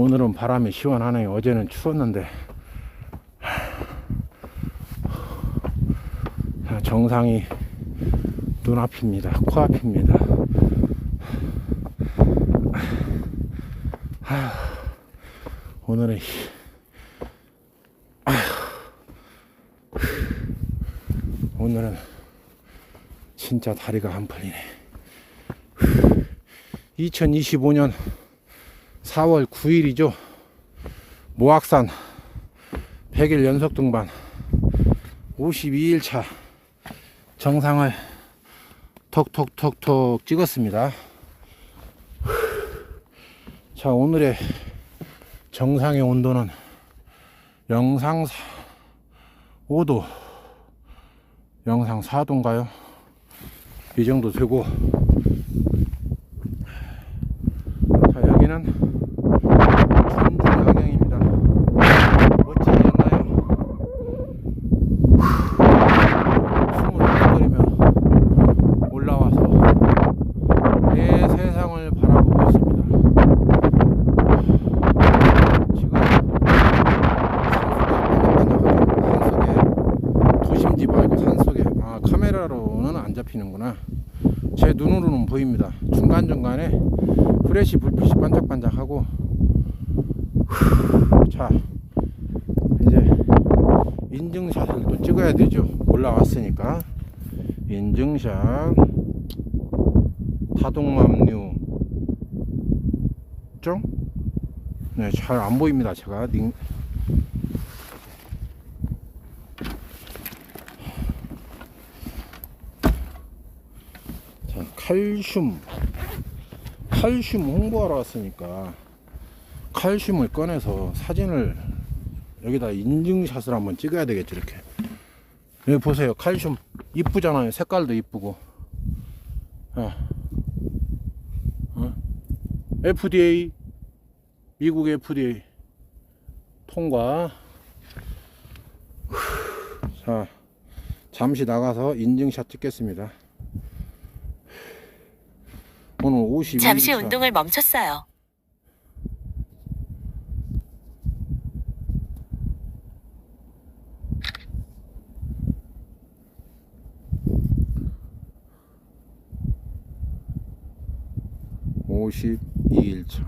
오늘은 바람이 시원하네요. 어제는 추웠는데. 자, 정상이 눈앞입니다. 코앞입니다. 오늘은 오늘은 진짜 다리가 안 풀리네. 2025년 4월 9일이죠. 모악산 100일 연속 등반 52일 차 정상을 톡톡톡톡 찍었습니다. 자, 오늘의 정상의 온도는 영상 5도, 영상 4도인가요? 이 정도 되고, 자, 여기는 전주 야경입니다. 멋지지 않나요? 숨을 헐떡거리며 올라와서 내 세상을 바라보고 있습니다. 아 카메라로는 안 잡히는구나. 제 눈으로는 보입니다. 중간 중간에 프레시 불빛이 반짝반짝하고 후, 자 이제 인증샷을 또 찍어야 되죠. 올라왔으니까 인증샷 타동맘류. 죠? 네, 잘 안 보입니다. 제가. 링... 자, 칼슘. 칼슘 홍보하러 왔으니까 칼슘을 꺼내서 사진을 여기다 인증샷을 한번 찍어야 되겠죠 이렇게. 여기 보세요. 칼슘 이쁘잖아요. 색깔도 이쁘고. 어. 어? FDA 미국 FDA 통과 후, 자 잠시 나가서 인증샷 찍겠습니다 오늘 52일 잠시 차. 운동을 멈췄어요. 오십 Yield.